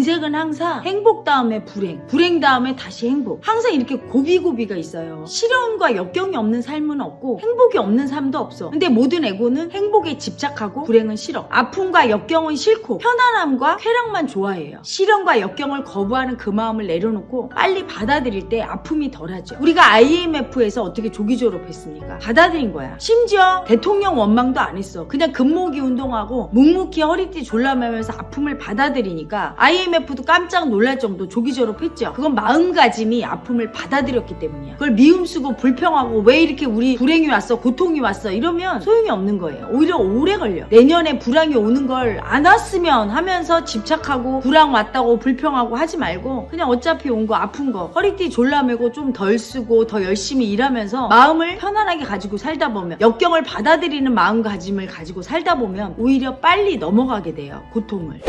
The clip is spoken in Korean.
인생은 항상 행복 다음에 불행, 불행 다음에 다시 행복. 항상 이렇게 고비고비가 있어요. 시련과 역경이 없는 삶은 없고 행복이 없는 삶도 없어. 근데 모든 에고는 행복에 집착하고 불행은 싫어. 아픔과 역경은 싫고 편안함과 쾌락만 좋아해요. 시련과 역경을 거부하는 그 마음을 내려놓고 빨리 받아들일 때 아픔이 덜하죠. 우리가 IMF에서 어떻게 조기 졸업했습니까? 받아들인 거야. 심지어 대통령 원망도 안 했어. 그냥 금모기 운동하고 묵묵히 허리띠 졸라매면서 아픔을 받아들이니까 IMF 도 깜짝 놀랄 정도 조기 졸업했죠. 그건 마음가짐이 아픔을 받아들였기 때문이야. 그걸 미움 쓰고 불평하고 왜 이렇게 우리 불행이 왔어, 고통이 왔어 이러면 소용이 없는 거예요. 오히려 오래 걸려. 내년에 불황이 오는 걸 안 왔으면 하면서 집착하고 불황 왔다고 불평하고 하지 말고 그냥 어차피 온 거 아픈 거 허리띠 졸라매고 좀 덜 쓰고 더 열심히 일하면서 마음을 편안하게 가지고 살다 보면 역경을 받아들이는 마음가짐을 가지고 살다 보면 오히려 빨리 넘어가게 돼요. 고통을.